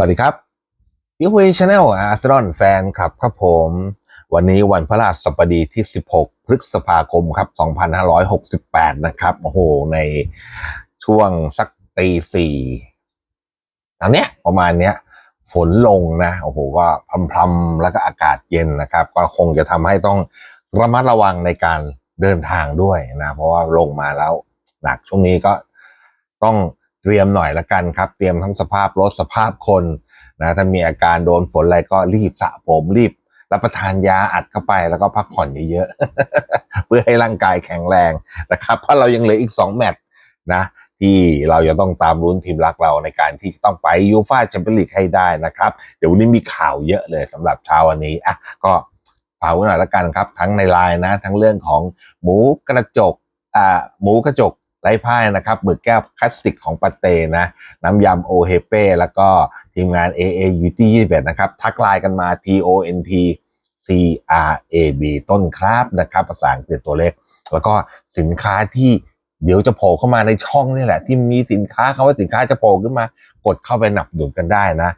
สวัสดีครับยูวีชาแนลอาร์เซนอลแฟนครับครับผม วันนี้วันพระราชบดีที่ 16 พฤษภาคมครับ 2568 นะครับ โอ้โห ในช่วงสักตีสี่อันเนี้ยประมาณเนี้ย ฝนลงนะ โอ้โห ก็พรำๆ แล้วก็อากาศเย็นนะครับ ก็คงจะทำให้ต้องระมัดระวังในการเดินทางด้วยนะ เพราะว่าลงมาแล้วหนักช่วงนี้ก็ต้อง เตรียมหน่อยละกันครับ เตรียมทั้งสภาพรถสภาพคนนะถ้ามีอาการโดนฝนอะไรก็รีบสระผมรีบรับประทานยาอัดเข้าไปแล้วก็พักผ่อนเยอะๆ เพื่อให้ร่างกายแข็งแรงนะครับ เพราะเรายังเหลืออีก 2 แมตช์นะที่เราจะต้องตามลุ้นทีมรักเราในการที่ต้องไปยูฟ่าแชมเปี้ยนลีกให้ได้นะครับ เดี๋ยววันนี้มีข่าวเยอะเลยสำหรับเช้าวันนี้อะก็ฝากไว้หน่อยละกันครับ ทั้งในไลน์นะ ทั้งเรื่องของหมูกระจกอ่าหมูกระจก ไร้พ่ายนะครับหมึกแก้วคลาสสิกของปาเต้นะ น้ำยำโอเฮเป้แล้วก็ทีมงาน AA u t 21 นะครับ ทักไลน์กันมา T O N T C R A B ต้นครับนะครับ ภาษาอังกฤษตัวเล็ก แล้วก็สินค้าที่เดี๋ยวจะโผล่เข้ามาในช่องนี่แหละ ที่มีสินค้าคำว่าสินค้าจะโผล่ขึ้นมา กดเข้าไปหนับดุนกันได้นะ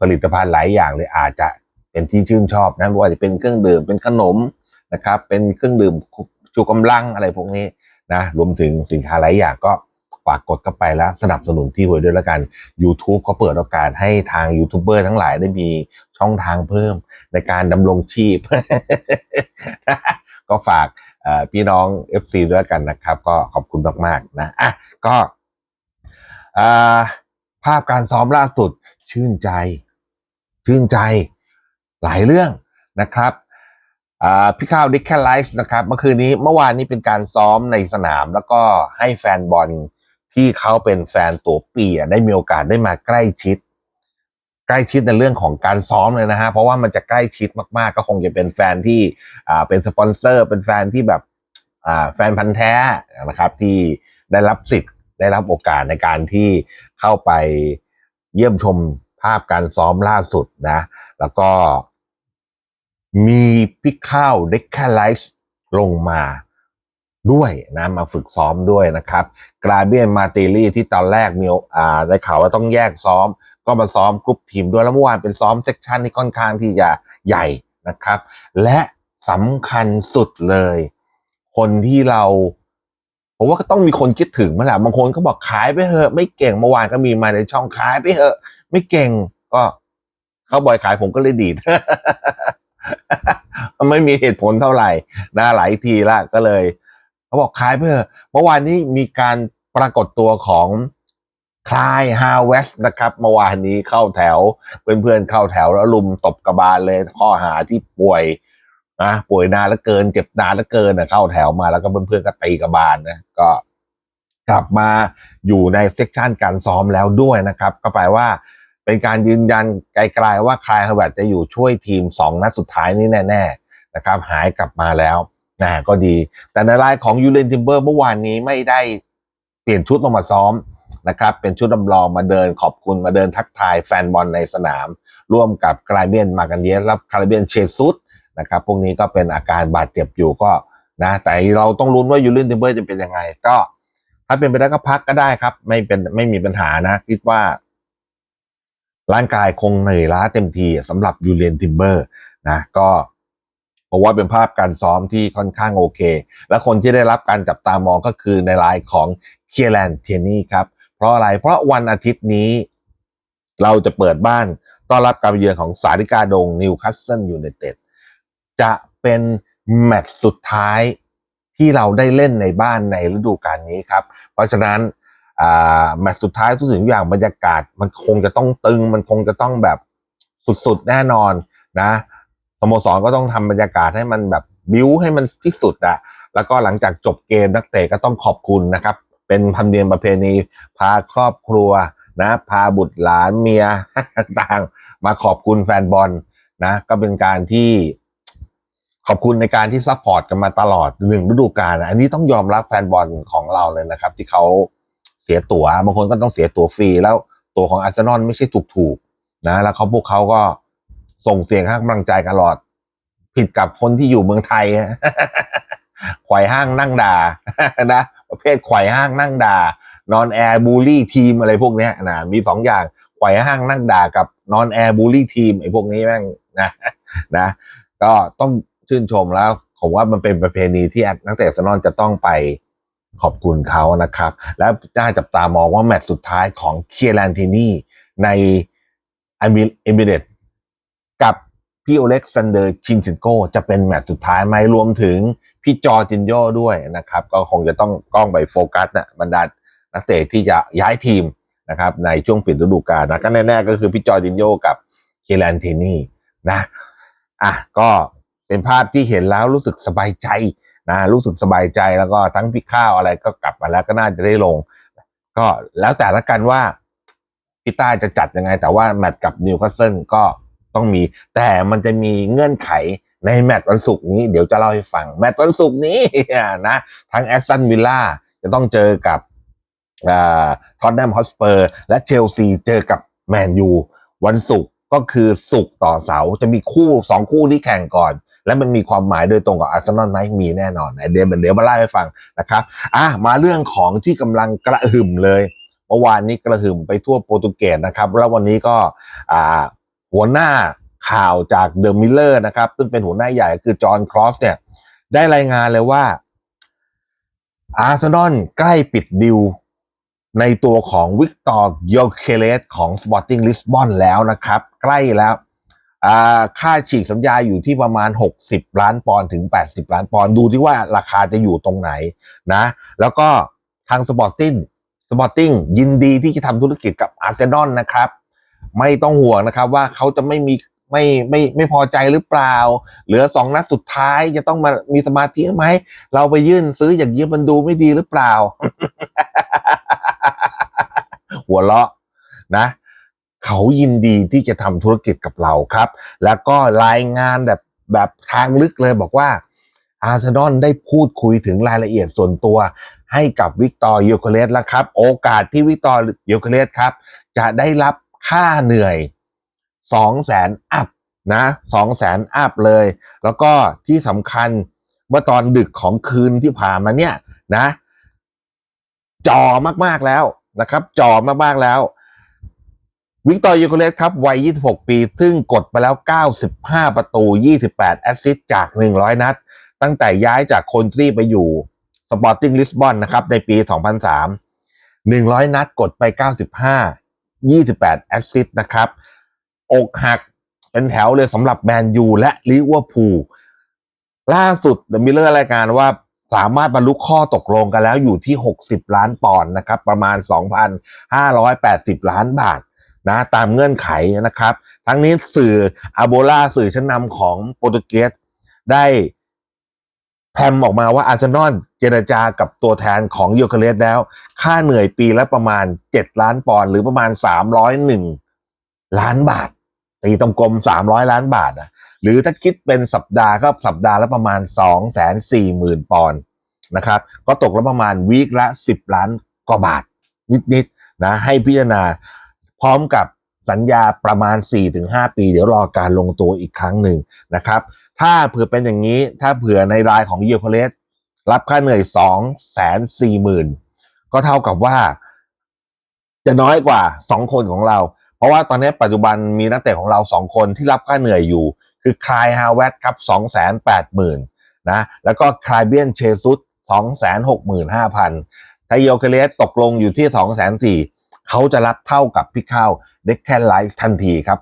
ผลิตภัณฑ์หลายอย่างเลยอาจจะเป็นที่ชื่นชอบนะไม่ว่าจะเป็นเครื่องดื่มเป็นขนมนะครับ เป็นเครื่องดื่มชูกำลังอะไรพวกนี้ นะรวมถึงสินค้าหลายอย่างก็ฝากกดเข้าไปแล้วสนับสนุนที่หวยด้วยแล้วกัน YouTube ก็เปิดโอกาสให้ทางยูทูบเบอร์ทั้งหลายได้มีช่องทางเพิ่มในการดำรงชีพ ก็ฝากพี่น้อง FC ด้วยกันนะครับ ก็ขอบคุณมากๆนะอะก็ภาพการซ้อมล่าสุดชื่นใจ ชื่นใจหลายเรื่องนะครับ พี่ข้าวดิคแคลไลส์นะครับเมื่อคืนนี้เมื่อวานนี้เป็นการซ้อมในสนาม แล้วก็ให้แฟนบอลที่เขาเป็นแฟนตัวปีได้มีโอกาสได้มาใกล้ชิด ใกล้ชิดในเรื่องของการซ้อมเลยนะฮะเพราะว่ามันจะใกล้ชิดมากๆ ก็คงจะเป็นแฟนที่อ่าเป็นสปอนเซอร์ เป็นแฟนที่แบบอ่าแฟนพันธ์แท้นะครับที่ได้รับสิทธิ์ได้รับโอกาสในการที่เข้าไปเยี่ยมชมภาพการซ้อมล่าสุดนะ แล้วก็ มีพิกข้าวเด็กแคลไลส์ลงมาด้วยนะมาฝึกซ้อมด้วยนะครับกราเบียนมาเตลี่ที่ตอนแรกมีอ่าได้ข่าวว่าต้องแยกซ้อม ก็มาซ้อมกรุ๊ปทีมด้วยแล้วเมื่อวานเป็นซ้อมเซกชันที่ค่อนข้างที่จะใหญ่นะครับ และสำคัญสุดเลย คนที่เราผมว่าก็ต้องมีคนคิดถึงมาแหละบางคนก็บอกขายไปเถอะไม่เก่งเมื่อวานก็มีมาในช่องขายไปเถอะ ไม่เก่งก็เขาบอยขายผมก็เลยดีด ไม่มีเหตุผลเท่าไหร่นะหลายทีละก็เลยเขาบอกขายไปเถอเมื่อวานนี้มีการปรากฏตัวของคลายฮาวเวสนะครับเมื่อวานนี้เข้าแถวเพื่อนๆเข้าแถวแล้วลุมตบกระบาลเลยข้อหาที่ป่วยนะป่วยนานแล้วเกิน เจ็บนานแล้วเกินนะเข้าแถวมาแล้วก็เพื่อนๆก็ตีกระบาลนะก็กลับมาอยู่ในเซกชันการซ้อมแล้วด้วยนะครับ ก็แปลว่า เป็นการยืนยันไกลๆว่าคลายเฮาเวสจะอยู่ช่วยทีมสองนัดสุดท้ายนี้แน่ๆนะครับหายกลับมาแล้วนะก็ดี แต่ในรายของยูเลนทิมเบอร์เมื่อวานนี้ไม่ได้เปลี่ยนชุดลงมาซ้อมนะครับเป็นชุดลำลองมาเดินขอบคุณมาเดินทักทายแฟนบอลในสนาม ร่วมกับกลายเบียนมากันเยสและคาราเบียนเชซุสนะครับพวกนี้ก็เป็นอาการบาดเจ็บอยู่ก็นะแต่เราต้องลุ้นว่ายูเลนทิมเบอร์จะเป็นยังไง ก็ ถ้าเป็นไปได้ก็พักก็ได้ครับ ไม่เป็นไม่มีปัญหานะ คิดว่า ร่างกายคงเหนื่อยล้าเต็มทีสำหรับยูเลียนทิมเบอร์นะก็เพราะว่าเป็นภาพการซ้อมที่ค่อนข้างโอเค และคนที่ได้รับการจับตามองก็คือในรายของเคียแลนเทียนี่ครับ เพราะอะไรเพราะวันอาทิตย์นี้ เราจะเปิดบ้านต้อนรับการเยือนของสาริกาดงนิวคาสเซิลยูไนเต็ดจะเป็นแมตช์สุดท้ายที่เราได้เล่นในบ้านในฤดูกาลนี้ครับ เพราะฉะนั้น อ่าแมตช์สุดท้ายทุกสิ่งทุกอย่างบรรยากาศ มันคงจะต้องตึง มันคงจะต้องแบบสุดๆแน่นอนนะสโมสรก็ต้องทำบรรยากาศให้มันแบบบิ้วให้มันที่สุดอะแล้วก็หลังจากจบเกมนักเตะก็ต้องขอบคุณนะครับ เป็นธรรมเนียมประเพณีพาครอบครัวนะพาบุตรหลานเมียต่างมาขอบคุณแฟนบอลนะ ก็เป็นการที่ขอบคุณในการที่ซัพพอร์ตกันมาตลอดหนึ่งฤดูกาลอันนี้ต้องยอมรับแฟนบอลของเราเลยนะครับ ที่เขา เสียตั๋วบางคนก็ต้องเสียตั๋วฟรี แล้วตั๋วของอาร์เซนอลไม่ใช่ถูกๆนะแล้วเขาพวกเขาก็ส่งเสียงให้กำลังใจกันตลอด ผิดกับคนที่อยู่เมืองไทยไขว่ห้างนั่งด่านะประเภทไขว่ห้างนั่งด่านอนแอร์บูลลี่ทีมอะไรพวกนี้นะมีสองอย่างไขว่ห้างนั่งด่ากับนอนแอร์บูลลี่ทีมไอ้พวกนี้แม่งนะนะ ก็ต้องชื่นชมแล้ว ผมว่ามันเป็นประเพณีที่นักเตะอาร์เซนอลจะต้องไป ขอบคุณเขานะครับ แล้วน่าจับตามองว่าแมตช์สุดท้ายของเคียรันทินี่ในเอมิเรตกับพี่โอเล็กซานเดอร์ชินซินโกจะเป็นแมตช์สุดท้ายไหมรวมถึงพี่จอร์จินโยด้วยนะครับ ก็คงจะต้องกล้องไปโฟกัสนะบรรดานักเตะที่จะย้ายทีมนะครับในช่วงปิดฤดูกาลนะก็แน่ๆก็คือพี่จอร์จินโยกับเคียรันทินี่นะอะก็เป็นภาพที่เห็นแล้วรู้สึกสบายใจ นะรู้สึกสบายใจแล้วก็ทั้งพี่ข้าวอะไรก็กลับมาแล้วก็น่าจะได้ลง ก็แล้วแต่ละกันว่าพี่ต้าจะจัดยังไง แต่ว่าแมตช์กับนิวคาสเซิลก็ต้องมี แต่มันจะมีเงื่อนไขในแมตช์วันศุกร์นี้เดี๋ยวจะเล่าให้ฟัง แมตช์วันศุกร์นี้นะทั้งแอสตันวิลล่าจะต้องเจอกับท็อตแนมฮอสเปอร์และเชลซีเจอกับแมนยูวันศุกร์ ก็คือศุกต่อเสาจะมีคู่สองคู่ที่แข่งก่อน และมันมีความหมายโดยตรงกับอาร์เซนอลไหมมีแน่นอนเดี๋ยวเดี๋ยวมาเล่าให้ฟังนะครับอะมาเรื่องของที่กำลังกระหึ่มเลยเมื่อวานนี้กระหึ่มไปทั่วโปรตุเกสนะครับ แล้ววันนี้ก็อ่าหัวหน้าข่าวจากเดอะมิลเลอร์นะครับ ซึ่งเป็นหัวหน้าใหญ่คือจอห์นครอสเนี่ย ได้รายงานเลยว่าอาร์เซนอลใกล้ปิดดิว ในตัวของวิกตอร์โยเคเลสของ Sporting Lisbon แล้วนะครับ ใกล้แล้วค่าฉีกสัญญาอยู่ที่ประมาณ 60 ล้านปอนด์ถึง 80 ล้านปอนด์ดูที่ว่าราคาจะอยู่ตรงไหนนะ แล้วก็ทาง Sporting Sporting ยินดีที่จะทำธุรกิจกับอาร์เซนอลนะครับ ไม่ต้องห่วงนะครับว่าเขาจะไม่มีไม่ไม่ไม่พอใจหรือเปล่า เหลือสองนัดสุดท้ายจะต้องมามีสมาธิไหม เราไปยื่นซื้ออย่างนี้มันดูไม่ดีหรือเปล่า หัวเราะนะเขายินดีที่จะทำธุรกิจกับเราครับ แล้วก็รายงานแบบแบบทางลึกเลยบอกว่าอาร์เซนอลได้พูดคุยถึงรายละเอียดส่วนตัว ให้กับวิกตอร์ยูเคเลสแล้วครับ โอกาสที่วิกตอร์ยูเคเลสครับ จะได้รับค่าเหนื่อยสองแสนอัพนะสองแสนอัพเลย แล้วก็ที่สำคัญเมื่อตอนดึกของคืนที่ผ่านมาเนี่ยนะ จอมากๆแล้ว นะครับจอมากๆแล้ววิกตอร์ยูโคเลสครับวัย 26 ปี ซึ่งกดไปแล้ว 95 ประตู 28 แอสซิสต์จาก 100 นัด ตั้งแต่ย้ายจากโคนทรีไปอยู่สปอร์ติ้งลิสบอนนะครับ ในปี 2003 100 นัดกดไป 95 28 แอสซิสต์นะครับ อกหักเป็นแถวเลยสำหรับแมนยูและลิเวอร์พูลล่าสุดเดมิเลอร์รายงานว่า สามารถบรรลุข้อตกลงกันแล้วอยู่ที่ 60 ล้านปอนด์นะครับ ประมาณ 2,580 ล้านบาทนะตามเงื่อนไขนะครับ ทั้งนี้สื่ออาโบลาสื่อชั้นนำของโปรตุเกสได้แพมออกมาว่าอาร์เซนอลเจรจากับตัวแทนของยูเคเลสแล้ว ค่าเหนื่อยปีละประมาณ 7 ล้านปอนด์หรือประมาณ 301 ล้านบาทตีตรงกลม 300 ล้านบาทนะ หรือถ้าคิดเป็นสัปดาห์ก็สัปดาห์ละประมาณ 2 4 0 0 0 0 ปอนด์นะครับ ก็ตกล้วประมาณวีคละ 10 ล้านกว่าบาท นิดๆนะให้พิจารณาพร้อมกับสัญญาประมาณ 4-5 ปี เดี๋ยวรอการลงตัวอีกครั้งหนึ่งนะครับ ถ้าเผื่อเป็นอย่างนี้ถ้าเผื่อในรายของเยอโคเลสรับค่าเหนื่อย 2 4 0 0 0 0 ก็เท่ากับว่า จะน้อยกว่า 2 คนของเรา เพราะว่าตอนนี้ปัจจุบันมีนักเตะของเรา 2 คนที่รับค่าเหนื่อยอยู่ คือคลายฮาวเวตครับ2 8 0 0 0 0นะแล้วก็คลายเบียนเชซุส265,000ถ้าโยเคเลสตกลงอยู่ที่2,400,000เขาจะรับเท่ากับพี่ข้าวเด็กแคนไลท์ทันทีครับ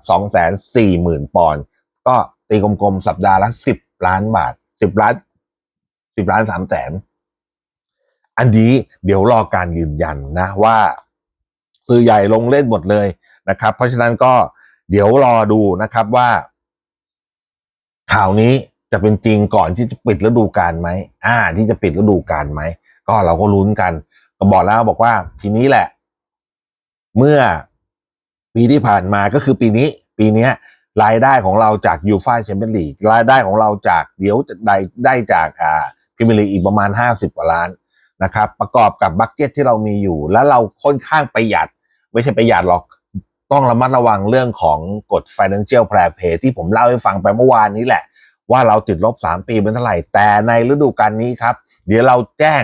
240,000ปอนด์ก็ตีกลมๆ สัปดาห์ละ10ล้านบาท10ล้าน10ล้าน3แสนอันนี้เดี๋ยวรอการยืนยันนะว่าสื่อใหญ่ลงเล่นหมดเลยนะครับ เพราะฉะนั้นก็เดี๋ยวรอดูนะครับว่า ข่าวนี้จะเป็นจริงก่อนที่จะปิดฤดูกาลไหมอ่า ที่จะปิดฤดูกาลไหม ก็เราก็ลุ้นกัน ก็บอกแล้วบอกว่าปีนี้แหละ เมื่อปีที่ผ่านมาก็คือปีนี้ ปีนี้รายได้ของเราจากยูฟ่าแชมเปี้ยนลีกรายได้ของเราจากเดี๋ยวได้ได้จากอ่าพรีเมียร์ลีกอีกประมาณห้าสิบกว่าล้านนะครับ ประกอบกับบัคเก็ตที่เรามีอยู่ แล้วเราค่อนข้างประหยัด ไม่ใช่ประหยัดหรอก ต้องระมัดระวังเรื่องของกฎ financial fair play ที่ผมเล่าให้ฟังไปเมื่อวานนี้แหละ ว่าเราติดลบ 3 ปีเป็นเท่าไหร่ แต่ในฤดูกาลนี้ครับ เดี๋ยวเราแจ้ง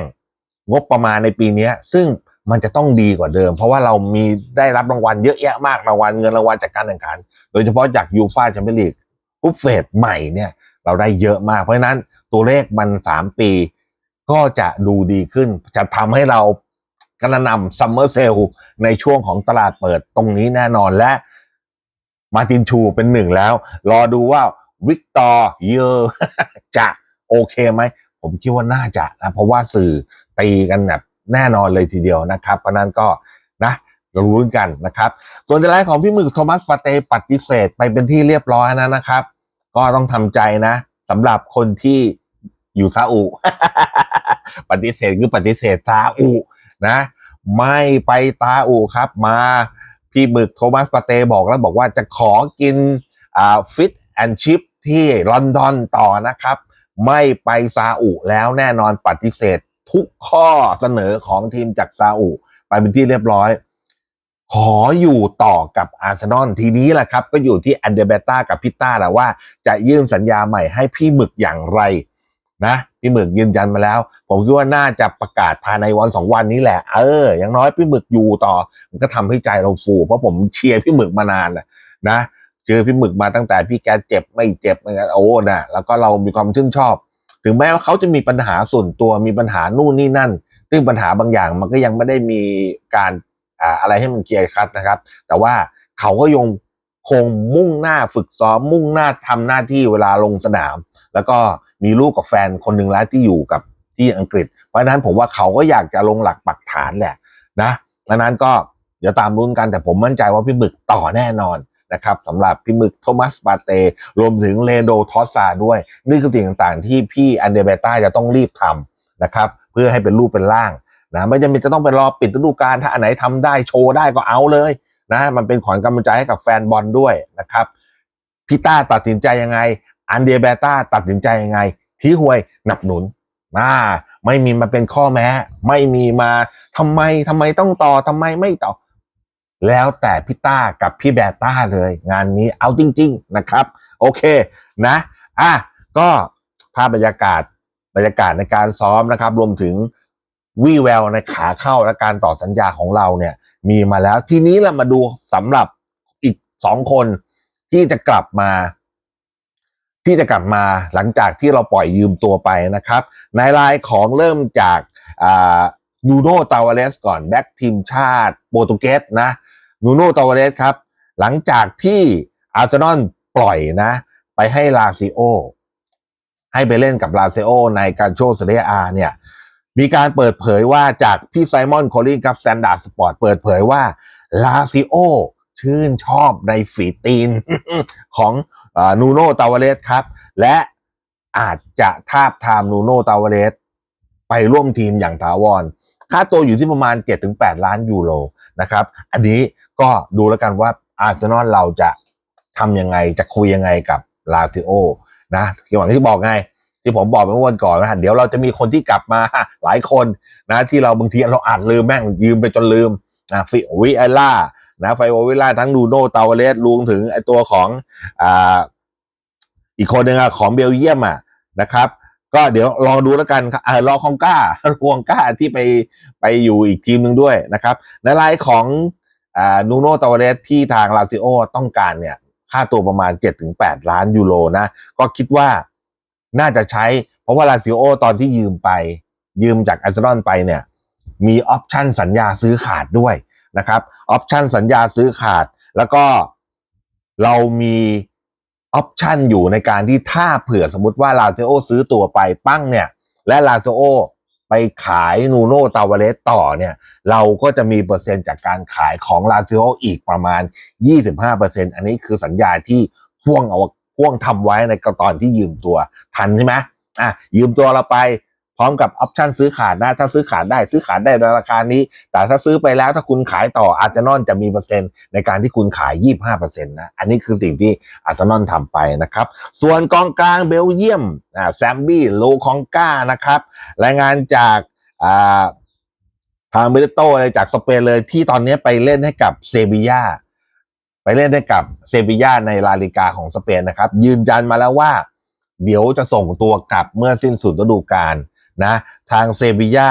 งบประมาณในปีนี้ ซึ่งมันจะต้องดีกว่าเดิม เพราะว่าเรามีได้รับรางวัลเยอะแยะมากรางวัลเงินรางวัลจากการแข่งขัน โดยเฉพาะจากยูฟาแชมเปี้ยนลีกกรุ๊ปเฟสใหม่เนี่ยเราได้เยอะมาก เพราะฉะนั้นตัวเลขมันสามปีก็จะดูดีขึ้น จะทำให้เรา กระนำซัมเมอร์เซลในช่วงของตลาดเปิดตรงนี้แน่นอนและมาตินชูเป็นหนึ่งแล้ว รอดูว่าวิกตอร์เยอจะโอเคไหม ผมคิดว่าน่าจะนะ เพราะว่าสื่อตีกันแบบแน่นอนเลยทีเดียวนะครับ เพราะนั้นก็นะเรารู้นกันนะครับ ส่วนในรายของพี่หมึกโทมัสปาเตปฏิเสธไปเป็นที่เรียบร้อยแล้วนะครับ ก็ต้องทำใจนะสำหรับคนที่อยู่ซาอุ ปฏิเสธคือปฏิเสธซาอุ นะ ไม่ไปตาอูครับมาพี่บึกโทมัสปาเตบอกแล้วบอกว่าจะขอกินอ่าฟิตแอนชิพที่ลอนดอนต่อนะครับ ไม่ไปซาอุแล้วแน่นอนปฏิเสธ ทุกข้อเสนอของทีมจากซาอุไปเป็นที่เรียบร้อย ขออยู่ต่อกับอาร์เซนอลทีนี้แหละครับ ก็อยู่ที่แอนเดเบต้ากับพิต้าแหละว่าจะยื่นสัญญาใหม่ให้พี่หมึกอย่างไร นะพี่หมึกยืนยันมาแล้ว ผมคิดว่าน่าจะประกาศภายในวันสองวันนี้แหละ เอออย่างน้อยพี่หมึกอยู่ต่อ มันก็ทำให้ใจเราฟู เพราะผมเชียร์พี่หมึกมานานนะนะเจอพี่หมึกมาตั้งแต่พี่แกเจ็บไม่เจ็บอะไรโอ้นะแล้วก็เรามีความชื่นชอบ ถึงแม้ว่าเขาจะมีปัญหาส่วนตัวมีปัญหานู่นนี่นั่น ซึ่งปัญหาบางอย่างมันก็ยังไม่ได้มีการอ่าอะไรให้มันเคลียร์คัดนะครับ แต่ว่าเขาก็ยังคงมุ่งหน้าฝึกซ้อมมุ่งหน้าทำหน้าที่เวลาลงสนาม แล้วก็ มีลูกกับแฟนคนหนึ่งแล้วที่อยู่กับที่อังกฤษ เพราะนั้นผมว่าเขาก็อยากจะลงหลักปักฐานแหละนะดังนั้นก็เดี๋ยวตามรุ้นกันแต่ผมมั่นใจว่าพี่บึกต่อแน่นอนนะครับสำหรับพี่บึกโทมัสปาเต รวมถึงเลโดทอสซาด้วย นี่คือสิ่งต่างๆ ที่พี่อันเดเบต้าจะต้องรีบทำนะครับ เพื่อให้เป็นรูปเป็นร่างนะไม่จำเป็นจะต้องไปรอปิดฤดูกาลถ้าอันไหนทำได้โชว์ได้ก็เอาเลยนะมันเป็นขวัญกำลังใจให้กับแฟนบอลด้วยนะครับพี่ต้าตัดสินใจยังไง อันเดียเบต้าตัดสินใจยังไงที่หวยหนับหนุนมาไม่มีมาเป็นข้อแม้ ไม่มีมาทำไมทำไมต้องต่อทำไมไม่ต่อ แล้วแต่พี่ต้ากับพี่แบต้าเลย งานนี้เอาจริง ๆนะครับ โอเคนะอะก็ภาพบรรยากาศบรรยากาศในการซ้อมนะครับ รวมถึงวี่แววในขาเข้าและการต่อสัญญาของเราเนี่ย มีมาแล้วทีนี้เรามาดูสำหรับอีกสองคนที่จะกลับมา ที่จะกลับมาหลังจากที่เราปล่อยยืมตัวไปนะครับ ในรายของเริ่มจากนูโนตาวาเลสก่อนแบ็กทีมชาติโปรตุเกสนะนูโนตาวาเลสครับ หลังจากที่อาร์เซนอลปล่อยนะ ไปให้ลาซิโอ ให้ไปเล่นกับลาซิโอในการโชว์เซเรียอาเนี่ยมีการเปิดเผยว่าจากพี่ไซมอนโคลินครับแซนดาร์สปอร์ตเปิดเผยว่าลาซิโอชื่นชอบในฝีตีนของ นูโนตาวเลสครับ และอาจจะทาบทามนูโนตาวเลสไปร่วมทีมอย่างถาวร ค่าตัวอยู่ที่ประมาณ 7-8 ล้านยูโรนะครับ อันนี้ก็ดูแล้วกันว่าอาร์เซนอลเราจะทำยังไงจะคุยยังไงกับลาซิโอนะอย่างที่บอกไงที่ผมบอกไปเมื่อวันก่อนนะเดี๋ยวเราจะมีคนที่กลับมาหลายคนนะที่เราบางทีเราอาจลืมแม่งยืมไปจนลืมนะฟิวิไอล่า นะไฟโอวิล่าทั้งดูโนเตาวาเลสรวมถึงไอตัวของอ่าอีกคนหนึ่งอะของเบลเยียมอะนะครับ ก็เดี๋ยวรอดูแล้วกันเออรอคองก้าคองก้าที่ไปไปอยู่อีกทีมหนึ่งด้วยนะครับในรายของอ่านูโนตาวาเลสที่ทางลาซิโอต้องการเนี่ยค่าตัวประมาณ 7-8 ล้านยูโรนะ ก็คิดว่าน่าจะใช้ เพราะว่าลาซิโอตอนที่ยืมไป ยืมจากอาร์เซนอลไปเนี่ย มีออปชันสัญญาซื้อขาดด้วย นะครับออปชันสัญญาซื้อขาด แล้วก็เรามีออปชันอยู่ในการที่ถ้าเผื่อสมมติว่าลาซิโอซื้อตัวไปปั้งเนี่ยและลาซิโอไปขายนูโนตาวเลสต่อเนี่ยเราก็จะมีเปอร์เซ็นต์จากการขายของลาซิโออีกประมาณ 25%อันนี้คือสัญญาที่พ่วงเอาพ่วงทำไว้ในตอนที่ยืมตัวทันใช่ไหมอะยืมตัวเราไป พร้อมกับออปชันซื้อขาดได้ถ้าซื้อขาดได้ซื้อขาดได้ในราคานี้ แต่ถ้าซื้อไปแล้วถ้าคุณขายต่ออาร์เซนอลจะมีเปอร์เซ็นต์ในการที่คุณขาย 25%นะอันนี้คือสิ่งที่อาร์เซนอลทำไปนะครับ ส่วนกองกลางเบลเยียมอ่าแซมบี้โลคองกานะครับ รายงานจากอ่าทางเบลโตเลยจากสเปนเลยที่ตอนนี้ไปเล่นให้กับเซบียาไปเล่นให้กับเซบียาในลาลิกาของสเปนนะครับ ยืนยันมาแล้วว่า เดี๋ยวจะส่งตัวกลับเมื่อสิ้นสุดฤดูกาล นะทางเซบีย่า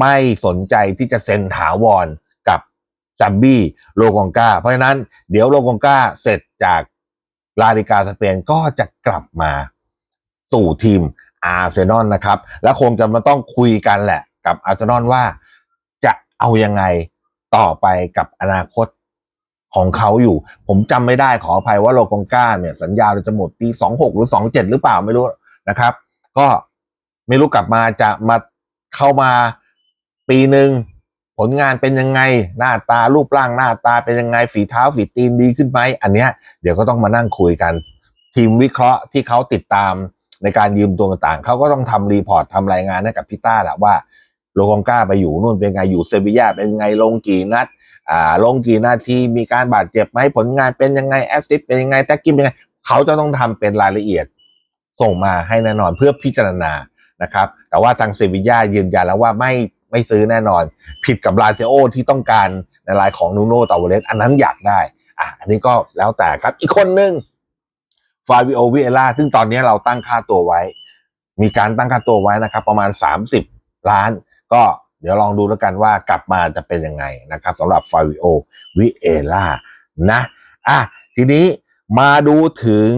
ไม่สนใจที่จะเซ็นถาวรกับซัมบี้โลกองกาเพราะฉะนั้นเดี๋ยวโลกองกาเสร็จจากลาลิกาสเปนก็จะกลับมาสู่ทีมอาร์เซนอลนะครับ และคงจะมาต้องคุยกันแหละกับอาร์เซนอลว่าจะเอายังไงต่อไปกับอนาคตของเขาอยู่ ผมจำไม่ได้ขออภัยว่าโลกองกาเนี่ยสัญญาจะหมดปี 26 หรือ 27 หรือเปล่าไม่รู้นะครับ ก็ ไม่รู้กลับมาจะมาเข้ามาปีหนึ่งผลงานเป็นยังไง หน้าตารูปร่างหน้าตาเป็นยังไงฝีเท้าฝีตีนดีขึ้นไหมอันเนี้ยเดี๋ยวก็ต้องมานั่งคุยกัน ทีมวิเคราะห์ที่เขาติดตามในการยืมตัวต่างๆเขาก็ต้องทำรีพอร์ตทำรายงานให้กับพี่ต้าแหละว่าโลกองก้าไปอยู่นู่นเป็นไงอยู่เซบียาเป็นไงลงกี่นัดอ่าลงกี่นาทีมีการบาดเจ็บไหมผลงานเป็นยังไงแอสซิสเป็นยังไงแท็กกิ้เป็นยังไงเขาจะต้องทำเป็นรายละเอียดส่งมาให้แน่นอนเพื่อพิจารณา นะครับ แต่ว่าทางเซบีย่ายืนยันแล้วว่าไม่ไม่ซื้อแน่นอน ผิดกับลาเซโอที่ต้องการในรายของนูโน่ตาวเลสอันนั้นอยากได้อะอันนี้ก็แล้วแต่ครับอีกคนหนึ่งฟาบิโอวิเอล่าซึ่งตอนนี้เราตั้งค่าตัวไว้ มีการตั้งค่าตัวไว้นะครับ ประมาณ 30 ล้าน ก็เดี๋ยวลองดูแล้วกันว่ากลับมาจะเป็นยังไงนะครับสำหรับฟาบิโอวิเอล่านะอะทีนี้มาดูถึง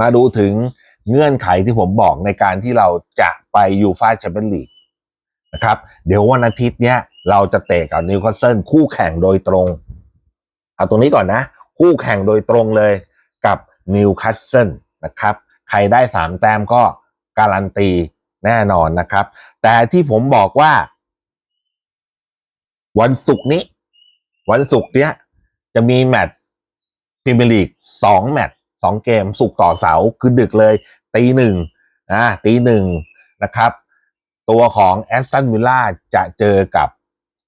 มาดูถึง เงื่อนไขที่ผมบอกในการที่เราจะไปยูฟาแชมเปี้ยนลีกนะครับ เดี๋ยววันอาทิตย์เนี้ยเราจะเตะกับนิวคาสเซิลคู่แข่งโดยตรง เอาตรงนี้ก่อนนะ คู่แข่งโดยตรงเลยกับนิวคาสเซิลนะครับ ใครได้สามแต้มก็การันตีแน่นอนนะครับ แต่ที่ผมบอกว่า วันศุกร์นี้ วันศุกร์เนี้ยจะมีแมตช์พรีเมียร์ลีกสองแมตช์ สองเกมศุกต่อเสาร์คือดึกเลยตีหนึ่งนะตีหนึ่งนะครับ ตัวของแอสตันวิลล่าจะเจอกับ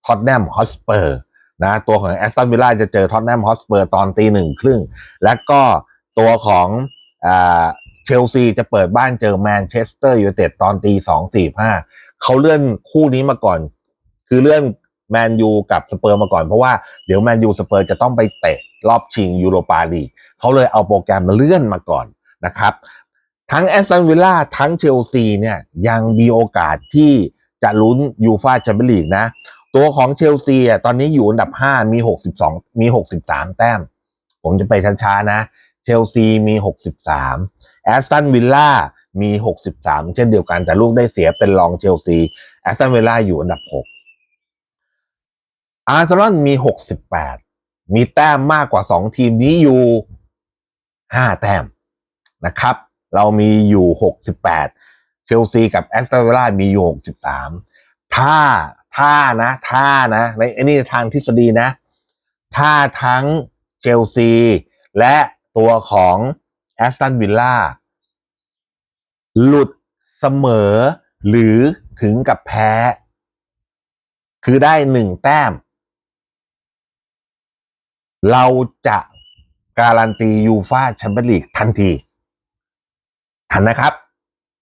ท็อตแนมฮอสเปอร์นะตัวของแอสตันวิลล่าจะเจอท็อตแนมฮอสเปอร์ตอนตีหนึ่งครึ่ง และก็ตัวของเชลซีจะเปิดบ้านเจอแมนเชสเตอร์ยูไนเต็ดตอนตีสองสี่ห้าเขาเลื่อนคู่นี้มาก่อน คือเลื่อน แมนยูกับสเปอร์มาก่อนเพราะว่าเดี๋ยวแมนยูสเปอร์จะต้องไปเตะรอบชิงยูโรปาลีกเขาเลยเอาโปรแกรมมาเลื่อนมาก่อนนะครับ ทั้งแอสตันวิลล่าทั้งเชลซีเนี่ยยังมีโอกาสที่จะลุ้นยูฟาแชมเปี้ยนลีกนะ ตัวของเชลซีอะตอนนี้อยู่อันดับ 5 มี 62 มี 63 แต้ม ผมจะไปช้าๆนะ เชลซีมี 63แอสตันวิลล่ามี 63 เช่นเดียวกันแต่ลูกได้เสียเป็นรองเชลซีแอสตันวิลล่าอยู่อันดับ 6 อาร์เซนอลมี 68 มีแต้มมากกว่า 2 ทีมนี้อยู่ 5 แต้มนะครับ เรามีอยู่ 68 เชลซีกับแอสตันวิลล่ามีอยู่ 63 ถ้าถ้านะถ้านะในอ้นี่ทางทฤษฎีนะ ถ้าทั้งเชลซีและตัวของแอสตันวิลล่าหลุดเสมอหรือถึงกับแพ้ คือได้หนึ่งแต้ม เราจะการันตียูฟาแชมเปี้ยนลีกทันที ทันนะครับ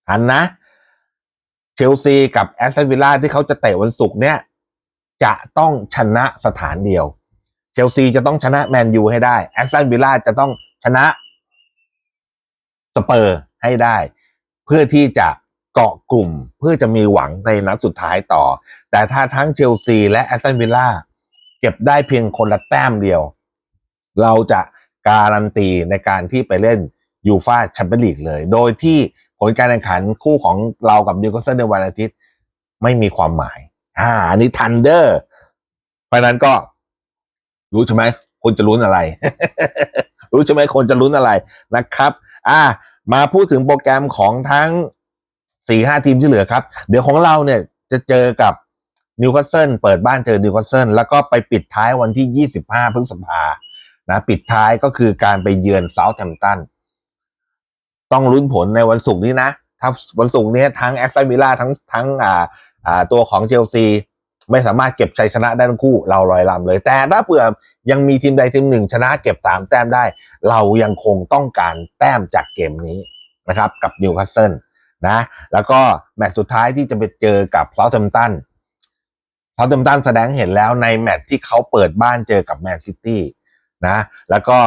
ทันนะ เชลซีกับแอสตันวิลล่าที่เขาจะเตะวันศุกร์เนี่ย จะต้องชนะสถานเดียว เชลซีจะต้องชนะแมนยูให้ได้แอสตันวิลล่าจะต้องชนะสเปอร์ให้ได้ เพื่อที่จะเกาะกลุ่มเพื่อจะมีหวังในนัดสุดท้ายต่อ แต่ถ้าทั้งเชลซีและแอสตันวิลล่าเก็บได้เพียงคนละแต้มเดียว เราจะการันตีในการที่ไปเล่นยูฟาแชมเปี้ยนลีกเลย โดยที่ผลการแข่งขันคู่ของเรากับนิวคาสเซิลในวันอาทิตย์ไม่มีความหมายอ่าอันนี้ทันเดอร์เพราะนั้นก็รู้ใช่ไหมคนจะลุ้นอะไร รู้ใช่ไหมคนจะลุ้นอะไรนะครับ อ่า มาพูดถึงโปรแกรมของทั้งสี่ห้าทีมที่เหลือครับ เดี๋ยวของเราเนี่ยจะเจอกับนิวคาสเซิลเปิดบ้านเจอนิวคาสเซิลแล้วก็ไปปิดท้ายวันที่25พฤษภา นะปิดท้ายก็คือการไปเยือนเซาท์แฮมป์ตันต้องลุ้นผลในวันศุกร์นี้นะถ้าวันศุกร์นี้ทั้งแอสตันวิลล่าทั้งทั้งอ่าอ่าตัวของเชลซีไม่สามารถเก็บชัยชนะได้ทั้งคู่ เราลอยลำเลย แต่ถ้าเผื่อยังมีทีมใดทีมหนึ่งชนะเก็บสามแต้มได้ เรายังคงต้องการแต้มจากเกมนี้นะครับ กับนิวคาสเซิลนะแล้วก็แมตช์สุดท้ายที่จะไปเจอกับเซาท์แฮมป์ตันเซาท์แฮมป์ตันแสดงเห็นแล้วในแมตช์ที่เขาเปิดบ้านเจอกับแมนซิตี้ นะแล้วก็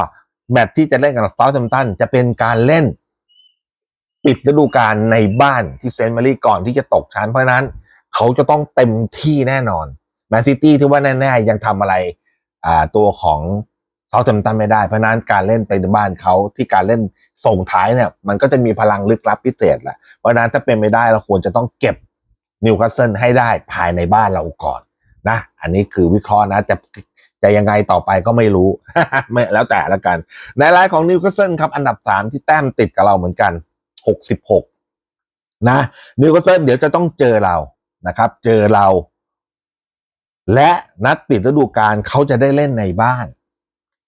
แมตช์ที่จะเล่นกับเซาท์แฮมป์ตันจะเป็นการเล่น ปิดฤดูกาลในบ้านที่เซนต์มารีก่อนที่จะตกชั้นเพราะนั้น เขาจะต้องเต็มที่แน่นอนแมนซิตี้ที่ว่าแน่ ๆ ยังทำอะไรอ่าตัวของเซาท์แฮมป์ตันไม่ได้เพราะนั้นการเล่นไปในบ้านเขาที่การเล่นส่งท้ายเนี่ย มันก็จะมีพลังลึกลับพิเศษแหละเพราะฉะนั้นถ้าเป็นไม่ได้เราควรจะต้องเก็บนิวคาสเซิลให้ได้ภายในบ้านเราก่อนนะ อันนี้คือวิเคราะห์นะจะ จะยังไงต่อไปก็ไม่รู้ ไม่แล้วแต่ละกัน ในรายของนิวคาสเซิลครับอันดับสามที่แต้มติดกับเราเหมือนกันหกสิบหกนะนิวคาสเซิลเดี๋ยวจะต้องเจอเรานะครับ เจอเรา และนัดปิดฤดูกาลเขาจะได้เล่นในบ้าน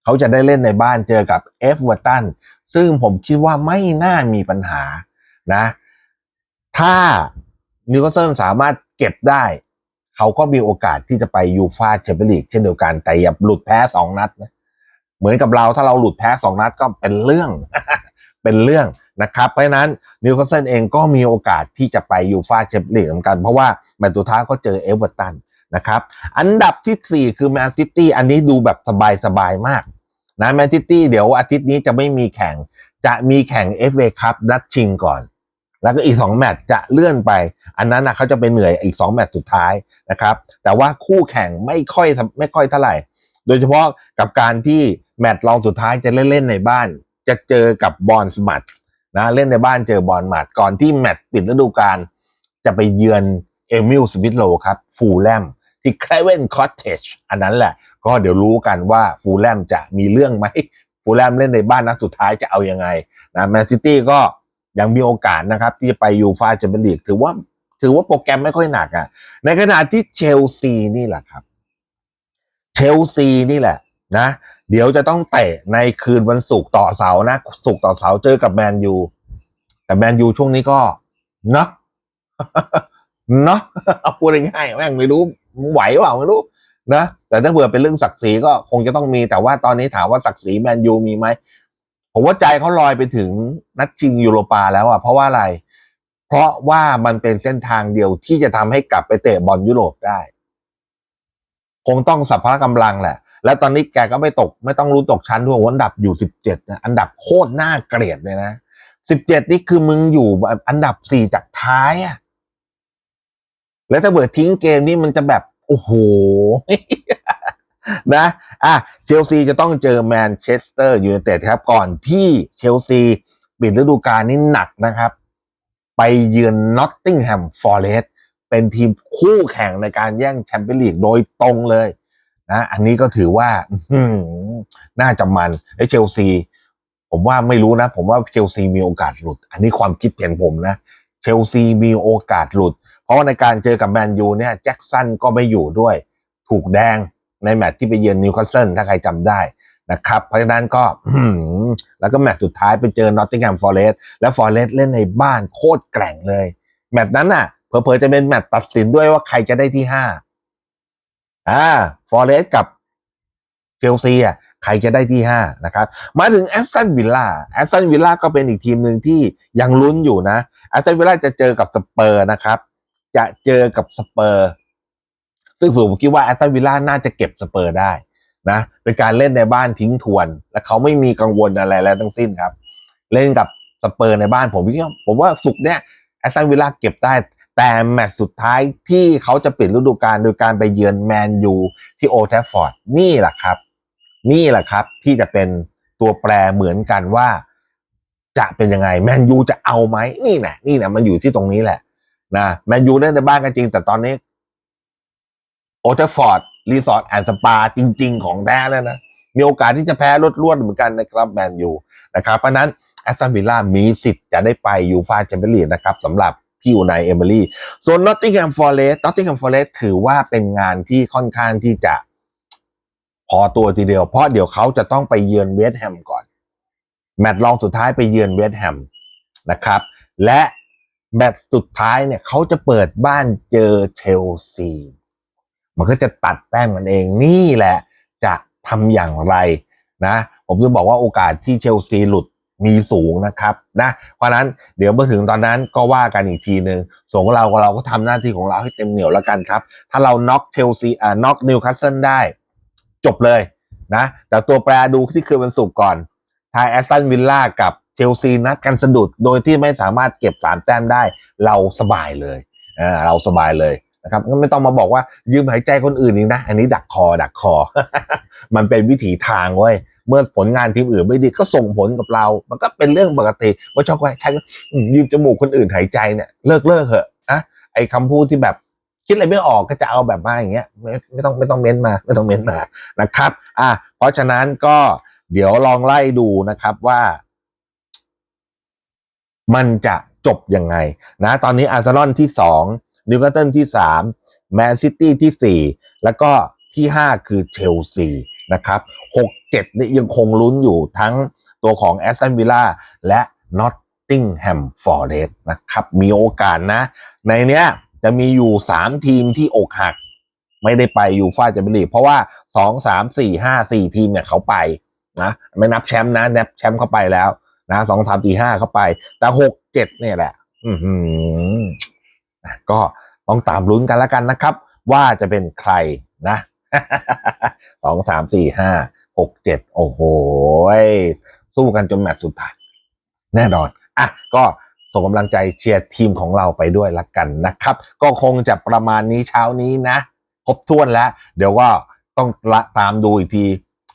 เขาจะได้เล่นในบ้านเจอกับเอฟเวอร์ตันซึ่งผมคิดว่าไม่น่ามีปัญหานะ ถ้านิวคาสเซิลสามารถเก็บได้ เขาก็มีโอกาสที่จะไปยูฟาแชมเปี้ยนลีกเช่นเดียวกันแต่อย่าหลุดแพ้สองนัดนะเหมือนกับเราถ้าเราหลุดแพ้สองนัดก็เป็นเรื่องเป็นเรื่องนะครับเพราะฉะนั้นนิวคาสเซิลเองก็มีโอกาสที่จะไปยูฟาแชมเปี้ยนลีกเหมือนกัน เพราะว่าแมตช์สุดท้ายเขาเจอเอเวอร์ตันนะครับอันดับที่ 4 คือแมนซิตี้อันนี้ดูแบบสบายๆมากนะแมนซิตี้เดี๋ยวอาทิตย์นี้จะไม่มีแข่งจะมีแข่ง FA คัพนัดชิงก่อน แล้วก็อีก 2 แมตช์จะเลื่อนไป อันนั้นนะเขาจะไปเหนื่อยอีก 2 แมตช์สุดท้ายนะครับ แต่ว่าคู่แข่งไม่ค่อยไม่ค่อยเท่าไหร่ โดยเฉพาะกับการที่แมตช์รองสุดท้ายจะเล่นเล่นในบ้าน จะเจอกับบอลสมัตนะเล่นในบ้านเจอบอลมัดก่อนที่แมตช์ปิดฤดูกาลจะไปเยือนเอมิลสมิธโลครับฟูลแลมที่แคลเวนคอตเทจอันนั้นแหละ ก็เดี๋ยวรู้กันว่าฟูลแลมจะมีเรื่องไหมฟูลแลมเล่นในบ้านนัดสุดท้ายจะเอายังไงนะแมนซิตี้ก็ ยังมีโอกาสนะครับ ที่จะไปยูฟาแชมเปี้ยนลีกถือว่า ถือว่าโปรแกรมไม่ค่อยหนักอะ่ะ ในขณะที่เชลซีนี่แหละครับ เชลซีนี่แหละนะ เดี๋ยวจะต้องเตะในคืนวันศุกร์ต่อเสาร์นะศุกร์ต่อเสาร์เจอกับแมนยูแต่แมนยูช่วงนี้ก็เนาะเนาะเอาพูดง่ายๆแม่งไม่รู้ไหวเปล่าไม่รู้นะแต่ถ้าเผื่อเป็นเรื่องศักดิ์ศรีก็คงจะต้องมีแต่ว่าตอนนี้ถามว่าศักดิ์ศรีแมนยูมีไหม ผมว่าใจเขาลอยไปถึงนัดชิงยูโรปาแล้วอะเพราะว่าอะไร เพราะว่ามันเป็นเส้นทางเดียวที่จะทำให้กลับไปเตะบอลยุโรปได้ คงต้องสัพพะกำลังแหละ แล้วตอนนี้แกก็ไม่ตก ไม่ต้องรู้ตกชั้นด้วยอันดับอยู่สิบเจ็ดนะอันดับโคตรน่าเกลียดเลยนะสิบเจ็ดนี่คือมึงอยู่อันดับสี่จากท้ายอะแล้วถ้าเบิดทิ้งเกมนี่มันจะแบบ โอ้โห นะอะเชลซีจะต้องเจอแมนเชสเตอร์ยูไนเต็ดครับ ก่อนที่เชลซีปิดฤดูกาลนี้หนักนะครับ ไปเยือนนอตติงแฮมฟอร์เรสเป็นทีมคู่แข่งในการแย่งแชมเปี้ยนลีกโดยตรงเลยนะอันนี้ก็ถือว่าน่าจะมันไอ้เชลซี ผมว่าไม่รู้นะ ผมว่าเชลซีมีโอกาสหลุด อันนี้ความคิดเห็นผมนะ เชลซีมีโอกาสหลุด เพราะว่าในการเจอกับแมนยูเนี่ยแจ็คสันก็ไม่อยู่ด้วย ถูกแดง ในแมตช์ที่ไปเยือนนิวคาสเซิลถ้าใครจำได้นะครับ เพราะฉะนั้นก็แล้วก็แมตช์สุดท้ายไปเจอนอตติงแฮมฟอร์เรสต์แล้วฟอร์เรสต์เล่นในบ้านโคตรแกร่งเลย แมตช์นั้นน่ะเผลอๆจะเป็นแมตช์ตัดสินด้วยว่าใครจะได้ที่ห้าอ่าฟอร์เรสต์กับเชลซีอะใครจะได้ที่ห้านะครับ มาถึงแอสตันวิลล่าแอสตันวิลล่าก็เป็นอีกทีมหนึ่งที่ยังลุ้นอยู่นะแอสตันวิลล่าจะเจอกับสเปอร์นะครับ จะเจอกับสเปอร์ ซึ่งผมคิดว่าแอสตันวิลล่าน่าจะเก็บสเปอร์ได้นะเป็นการเล่นในบ้านทิ้งทวน และเขาไม่มีกังวลอะไรแล้วทั้งสิ้นครับ เล่นกับสเปอร์ในบ้านผมคิดว่าผมว่าสุกเนี้ยแอสตันวิลล่าเก็บได้ แต่แมตช์สุดท้ายที่เขาจะปิดฤดูกาลโดยการไปเยือนแมนยูที่โอแทฟฟอร์ดนี่แหละครับ นี่แหละครับที่จะเป็นตัวแปรเหมือนกันว่า จะเป็นยังไงแมนยูจะเอาไหมนี่แหละนี่แหละมันอยู่ที่ตรงนี้แหละนะแมนยูเล่นในบ้านกันจริง แต่ตอนนี้ โอเทฟฟอร์ดรีสอร์ทแอนด์สปาจริง ๆ ของแท้แล้วนะ มีโอกาสที่จะแพ้ลดลวดเหมือนกันนะครับแมนยูนะครับ เพราะนั้นแอสตันวิลล่ามีสิทธิ์จะได้ไปยูฟาแชมเปี้ยนลีกนะครับสำหรับพี่อูไนเอเมอรี่ส่วนนอตติงแฮมฟอร์เรสต์นอตติงแฮมฟอร์เรสต์ถือว่าเป็นงานที่ค่อนข้างที่จะพอตัวทีเดียว เพราะเดี๋ยวเขาจะต้องไปเยือนเวสต์แฮมก่อน แมตช์รองสุดท้ายไปเยือนเวสต์แฮมนะครับ และแมตช์สุดท้ายเนี่ยเขาจะเปิดบ้านเจอเชลซี มันก็จะตัดแต้มกันเองนี่แหละจะทำอย่างไรนะผมจะบอกว่าโอกาสที่เชลซีหลุดมีสูงนะครับนะเพราะนั้นเดี๋ยวเมื่อถึงตอนนั้นก็ว่ากันอีกทีหนึ่งส่วนของเราเราก็ทำหน้าที่ของเราให้เต็มเหนียวแล้วกันครับ ถ้าเราน็อกเชลซีอ่าน็อกนิวคาสเซิลได้ จบเลยนะแต่ตัวแปรดูที่คืนวันศุกร์ก่อนทายแอสตันวิลล่ากับเชลซีนัดกันสะดุดโดยที่ไม่สามารถเก็บสามแต้มได้ เราสบายเลยเเราสบายเลย นะครับก็ไม่ต้องมาบอกว่ายืมหายใจคนอื่นอีกนะ อันนี้ดักคอดักคอ มันเป็นวิถีทางเว้ยเมื่อผลงานทีมอื่นไม่ดีก็ส่งผลกับเรา มันก็เป็นเรื่องปกติว่าชอบว่าใช้อืมยืมจมูกคนอื่นหายใจเนี่ยเลิกเลิกเถอะอะไอคำพูดที่แบบคิดอะไรไม่ออกก็จะเอาแบบมาอย่างเงี้ยไม่ไม่ต้องไม่ต้องเม้นมา ไม่ต้องเม้นมานะครับ อะเพราะฉะนั้นก็เดี๋ยวลองไล่ดูนะครับว่า มันจะจบยังไง นะ ตอนนี้อาร์เซนอลที่สอง นิวคาสเซิลที่สามแมนซิตี้ที่สี่แล้วก็ที่ห้าคือเชลซีนะครับหกเจ็ดนี่ยังคงลุ้นอยู่ทั้งตัวของแอสตันวิลล่าและนอตติงแฮมฟอร์เรสนะครับ มีโอกาสนะ ในเนี้ยจะมีอยู่สามทีมที่อกหัก ไม่ได้ไปยูฟ่าแชมเปี้ยนลีกเพราะว่าสองสามสี่ห้าสี่ทีมเนี่ยเขาไปนะไม่นับแชมป์นะนับแชมป์เข้าไปแล้วนะสองสามสี่ห้าเข้าไป แต่หกเจ็ดเนี่ยแหละ อือหืออะ ก็ต้องตามลุ้นกันแล้วกันนะครับ ว่าจะเป็นใครนะสองสามสี่ห้าหกเจ็ดโอ้โหสู้กันจนแมตช์สุดท้ายแน่นอนอะก็ส่งกำลังใจเชียร์ทีมของเราไปด้วยละกันนะครับ ก็คงจะประมาณนี้เช้านี้นะ ครบถ้วนแล้ว เดี๋ยวก็ต้องละตามดูอีกที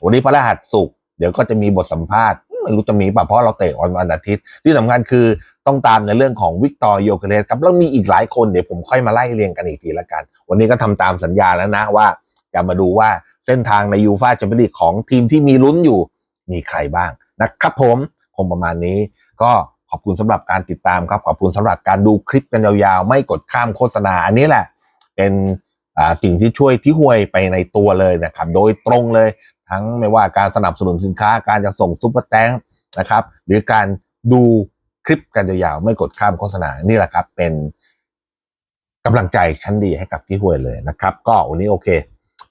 วันนี้พระรหัสสุกร์เดี๋ยวก็จะมีบทสัมภาษณ์ ไม่รู้จะมีป่ะเพราะเราเตะวันวันอาทิตย์ ที่สำคัญคือต้องตามในเรื่องของวิกตอร์โยเกเรสครับแล้วมีอีกหลายคนเดี๋ยวผมค่อยมาไล่เรียงกันอีกทีละกัน วันนี้ก็ทำตามสัญญาแล้วนะว่าจะมาดูว่าเส้นทางในยูฟาแชมเปี้ยนลีกของทีมที่มีลุ้นอยู่มีใครบ้างนะครับผมคงประมาณนี้ ก็ขอบคุณสำหรับการติดตามครับขอบคุณสำหรับการดูคลิปกันยาวๆ ไม่กดข้ามโฆษณาอันนี้แหละ เป็น สิ่งที่ช่วยที่ห่วยไปในตัวเลยนะครับโดยตรงเลยทั้งไม่ว่าการสนับสนุนสินค้าการจะส่งซุปเปอร์แตงนะครับหรือการดูคลิปกันยาวๆไม่กดข้ามโฆษณานี่แหละครับเป็นกำลังใจชั้นดีให้กับที่ห่วยเลยนะครับ ก็วันนี้โอเค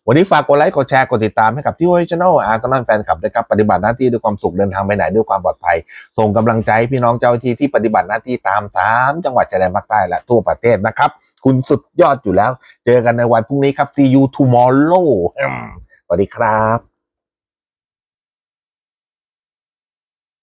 วันนี้ฝากกดไลค์กดแชร์กดติดตามให้กับที่ห้วยชแนลอาร์ซันแฟนคลับด้ครับปฏิบัติหน้าที่ด้วยความสุขเดินทางไปไหนด้วยความปลอดภัย ส่งกำลังใจพี่น้องเจ้าหน้าที่ที่ปฏิบัติหน้าที่ตามสามจังหวัดชายแดนภาคใต้และทั่วประเทศนะครับ คุณสุดยอดอยู่แล้ว เจอกันในวันพรุ่งนี้ครับ see you tomorrow สวัสดีครับ